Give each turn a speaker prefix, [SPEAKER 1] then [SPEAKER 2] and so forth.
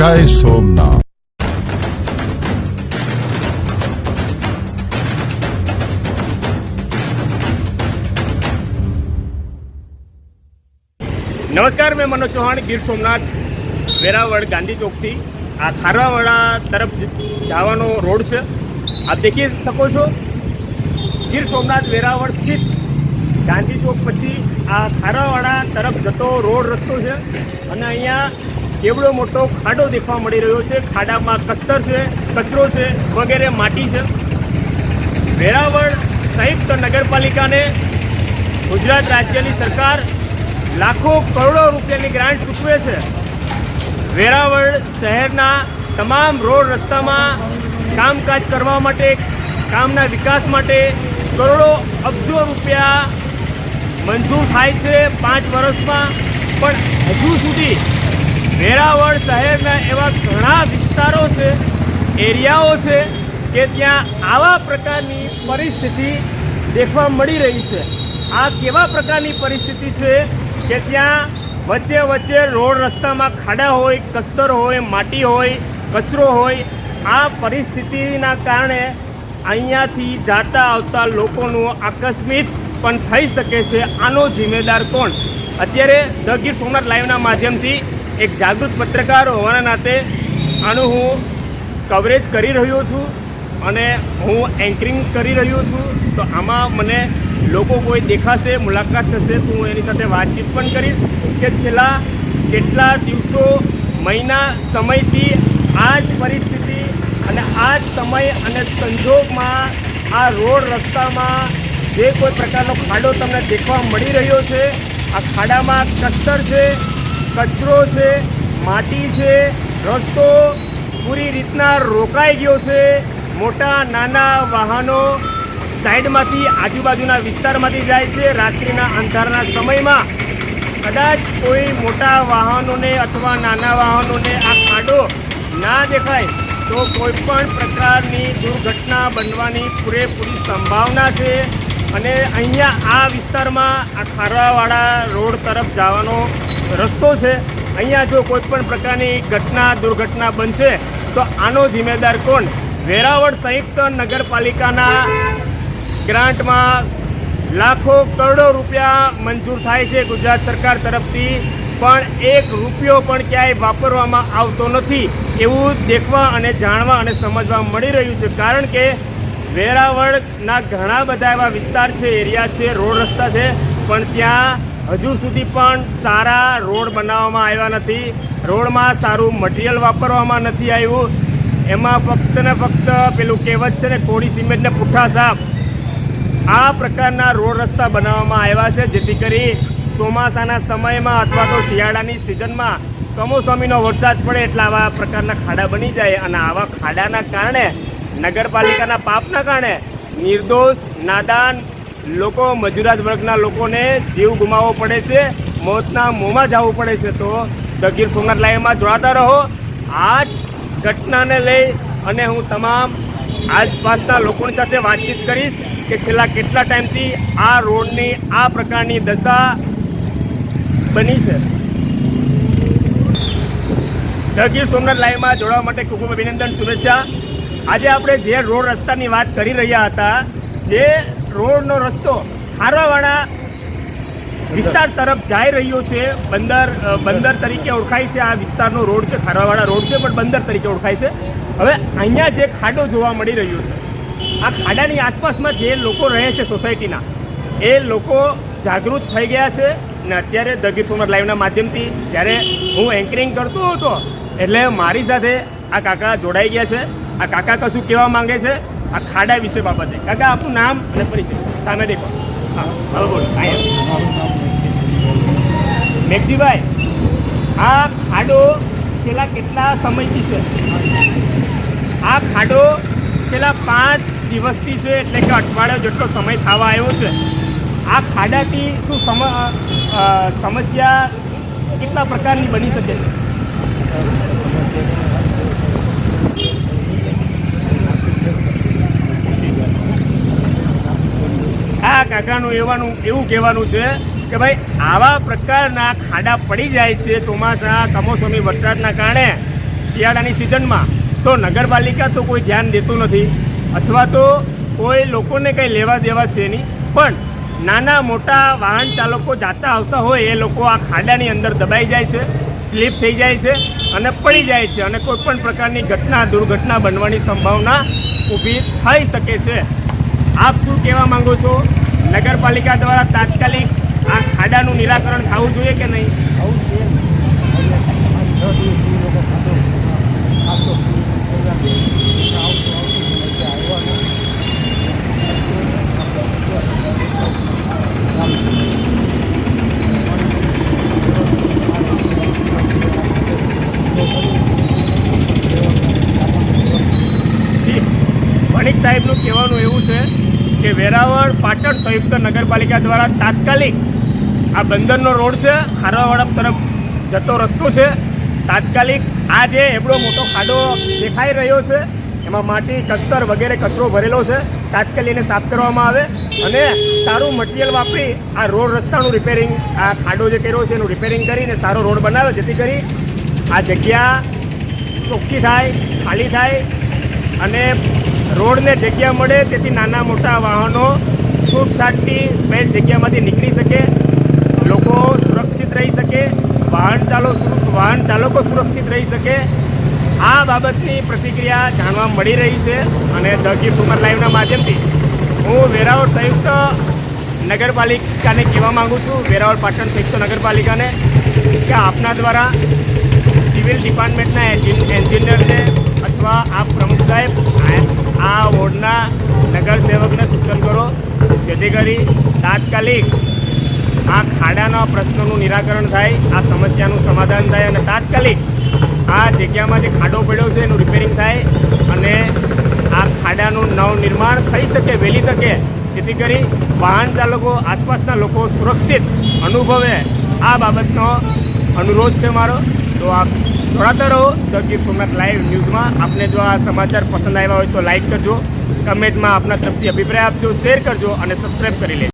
[SPEAKER 1] જય સોમનાથ
[SPEAKER 2] નમસ્કાર, મેં મનોજ ચૌહાણ, ગીર સોમનાથ, વેરાવળ, ગાંધી ચોકથી. આ ખારવાવાડા તરફ જવાનો રોડ છે. આપ દેખી શકો છો, ગીર સોમનાથ, વેરાવળ સ્થિત. ગાંધી ચોક પછી આ ખારવાવાડા તરફ જતો રોડ રસ્તો છે. અને અહીંયા કેવડો મોટો ખાડો દેખવા મળી રહ્યો છે. ખાડામાં કસ્તર છે, કચરો છે, વગેરે માટી છે. વેરાવળ સંયુક્ત નગરપાલિકાને ગુજરાત રાજ્યની સરકાર લાખો કરોડો રૂપિયાની ગ્રાન્ટ ચૂકવે છે. વેરાવળ શહેરના તમામ રોડ રસ્તામાં કામકાજ કરવા માટે, કામના વિકાસ માટે કરોડો અબજો રૂપિયા મંજૂર થાય છે પાંચ વર્ષમાં. પણ હજુ સુધી વેરાવળ શહેરના એવા ઘણા વિસ્તારો છે, એરિયાઓ છે કે ત્યાં આવા પ્રકારની પરિસ્થિતિ દેખવા મળી રહી છે. આ કેવા પ્રકારની પરિસ્થિતિ છે કે ત્યાં વચ્ચે વચ્ચે રોડ રસ્તામાં ખાડા હોય, કસ્તર હોય, માટી હોય, કચરો હોય, આ પરિસ્થિતિના કારણે અહીંયાથી જાતા આવતા લોકોનું આકસ્મિક પણ થઈ શકે છે. આનો જિમ્મેદાર કોણ? અત્યારે ધ ગીર સોમનાથ લાઈવના માધ્યમથી એક જાગૃત પત્રકાર હોવાના નાતે આનું હું કવરેજ કરી રહ્યો છું અને હું એન્કરિંગ કરી રહ્યો છું. તો આમાં મને લોકો કોઈ દેખાશે, મુલાકાત થશે, તો હું એની સાથે વાતચીત પણ કરીશ કે છેલ્લા કેટલા દિવસો, મહિના, સમયથી આ જ પરિસ્થિતિ અને આ જ સમય અને સંજોગમાં આ રોડ રસ્તામાં જે કોઈ પ્રકારનો ખાડો તમને દેખવા મળી રહ્યો છે, આ ખાડામાં કસ્તર છે કચરો છે, માટી છે, રસ્તો પૂરી રીતના રોકાઈ ગયો છે. મોટા, નાના વાહનો સાઈડમાંથી, આજુબાજુના વિસ્તારમાંથી જાય છે. રાત્રિના અંધારના સમયમાં કદાચ કોઈ મોટા વાહનોને અથવા નાના વાહનોને આ ખાડો ના દેખાય, તો કોઈ પણ પ્રકારની દુર્ઘટના બનવાની પૂરેપૂરી સંભાવના છે. અને અહીંયા આ વિસ્તારમાં આ ખારવાવાળા રોડ તરફ જવાનો રસ્તો છે. અહીંયા જો કોઈ પણ પ્રકારની ઘટના, દુર્ઘટના બનશે, તો આનો જિમ્મેદાર કોણ? વેરાવળ સંયુક્ત નગરપાલિકાના ગ્રાન્ટમાં લાખો કરોડો રૂપિયા મંજૂર થાય છે ગુજરાત સરકાર તરફથી, પણ એક રૂપિયો પણ ક્યાંય વાપરવામાં આવતો નથી એવું દેખવા અને જાણવા અને સમજવા મળી રહ્યું છે. કારણ કે વેરાવળના ઘણા બધા એવા વિસ્તાર છે, એરિયા છે, રોડ રસ્તા છે, પણ ત્યાં હજુ સુધી પણ સારા રોડ બનાવવામાં આવ્યા નથી. રોડમાં સારું મટીરિયલ વાપરવામાં નથી આવ્યું. એમાં ફક્ત ને ફક્ત પેલું કહેવત છે ને, કોળી સિમેન્ટને પુઠ્ઠા સાપ આ પ્રકારના રોડ રસ્તા બનાવવામાં આવ્યા છે, જેથી કરી ચોમાસાના સમયમાં અથવા તો શિયાળાની સિઝનમાં કમોસમીનો વરસાદ પડે એટલે આવા પ્રકારના ખાડા બની જાય અને આવા ખાડાના કારણે નગરપાલિકાના પાપના કારણે નિર્દોષ, નાદાન લોકો મજૂરાત વર્ગના લોકોને જીવ ગુમાવવો પડે છે, મોતના મોંમાં જવું પડે છે તો ધ સોમનાથ લાઈવમાં જોડાતા રહો. આ જ ઘટનાને લઈ અને હું તમામ આસપાસના લોકોની સાથે વાતચીત કરીશ કે છેલ્લા કેટલા ટાઈમથી આ રોડની આ પ્રકારની દશા બની છે. ધ સોમનાથ લાઈવમાં જોડાવા માટે ખૂબ ખૂબ અભિનંદન, શુભેચ્છા. આજે આપણે જે રોડ રસ્તાની વાત કરી રહ્યા હતા, જે રોડનો રસ્તો ખારવાવાળા વિસ્તાર તરફ જઈ રહ્યો છે. બંદર બંદર તરીકે ઓળખાય છે. આ વિસ્તારનો રોડ છે ખારવાવાળા રોડ છે, પણ બંદર તરીકે ઓળખાય છે. હવે અહીંયા જે ખાડો જોવા મળી રહ્યો છે, આ ખાડાની આસપાસમાં જે લોકો રહે છે સોસાયટીના, એ લોકો જાગૃત થઈ ગયા છે ને અત્યારે ધ ગીર લાઈવના માધ્યમથી જ્યારે હું એન્કરિંગ કરતો હતો, એટલે મારી સાથે આ કાકા જોડાઈ ગયા છે. આ કાકા કશું કહેવા માંગે છે? આ ખાડા વિશે બાબતે. કાકા, આપનું નામ અને પરિચય. સામે દેખો. હા, હવે મેઘજીભાઈ આ ખાડો છેલ્લા કેટલા સમયથી છે? આ ખાડો છેલ્લા પાંચ દિવસથી છે, એટલે કે અઠવાડિયો જેટલો સમય થવા આવ્યો છે. આ ખાડાથી શું સમ સમસ્યા કેટલા પ્રકારની બની શકે છે આ કાકાનું એવાનું, એવું કહેવાનું છે કે ભાઈ, આવા પ્રકારના ખાડા પડી જાય છે ચોમાસા, કમોસમી વરસાદના કારણે શિયાળાની સિઝનમાં, તો નગરપાલિકા તો કોઈ ધ્યાન દેતું નથી. અથવા તો કોઈ લોકોને કંઈ લેવા દેવા છે નહીં. પણ નાના મોટા વાહન ચાલકો જાતા આવતા હોય, એ લોકો આ ખાડાની અંદર દબાઈ જાય છે, સ્લીપ થઈ જાય છે અને પડી જાય છે અને કોઈપણ પ્રકારની ઘટના, દુર્ઘટના બનવાની સંભાવના ઊભી થઈ શકે છે. આપ શું કહેવા માંગો છો? નગરપાલિકા દ્વારા તાત્કાલિક આ ખાડાનું નિરાકરણ થવું જોઈએ કે નહીં? વણિક સાહેબનું કહેવાનું એવું છે કે વેરાવળ પાટણ સંયુક્ત નગરપાલિકા દ્વારા તાત્કાલિક આ બંદરનો રોડ છે, ખારવાવાડા તરફ જતો રસ્તો છે. તાત્કાલિક આ જે એવડો મોટો ખાડો દેખાઈ રહ્યો છે, એમાં માટી, કસ્તર વગેરે કચરો ભરેલો છે, તાત્કાલિક એને સાફ કરવામાં આવે અને સારું મટીરિયલ વાપરી આ રોડ રસ્તાનું રિપેરિંગ આ ખાડો જે કર્યો છે એનું રિપેરિંગ કરીને સારો રોડ બનાવે, જેથી કરી આ જગ્યા ચોખ્ખી થાય, ખાલી થાય અને રોડને જગ્યા મળે, તેથી નાના મોટા વાહનો છૂટછાટની સ્પેસ જગ્યામાંથી નીકળી શકે. લોકો સુરક્ષિત રહી શકે. વાહન ચાલો વાહન ચાલકો સુરક્ષિત રહી શકે. આ બાબતની પ્રતિક્રિયા જાણવા મળી રહી છે અને ધ ગિફ્ટ ઉમર લાઈવના માધ્યમથી. હું વેરાવળ સંયુક્ત નગરપાલિકાને કહેવા માગું છું. વેરાવળ પાટણ સંયુક્ત નગરપાલિકાને કે આપના દ્વારા સિવિલ ડિપાર્ટમેન્ટના એન્જિન, એન્જિનિયરને અથવા આપ પ્રમુખ સાહેબ આ વોર્ડના નગરસેવકને સૂચન કરો, જેથી કરી તાત્કાલિક આ ખાડાના પ્રશ્નોનું નિરાકરણ થાય, આ સમસ્યાનું સમાધાન થાય અને તાત્કાલિક આ જગ્યામાં જે ખાડો પડ્યો છે એનું રિપેરિંગ થાય અને આ ખાડાનું નવનિર્માણ થઈ શકે, વહેલી તકે. જેથી કરી વાહન ચાલકો, આસપાસના લોકો સુરક્ષિત અનુભવે. આ બાબતનો અનુરોધ છે મારો. તો આપ જોડાતા રહો. ધ ગીર સોમનાથ લાઈવ ન્યૂઝમાં આપને જો આ સમાચાર પસંદ આવ્યા હોય તો લાઈક કરજો. કમેન્ટમાં આપના તરફથી અભિપ્રાય આપજો શેર કરજો અને સબસ્ક્રાઈબ કરી લેજો.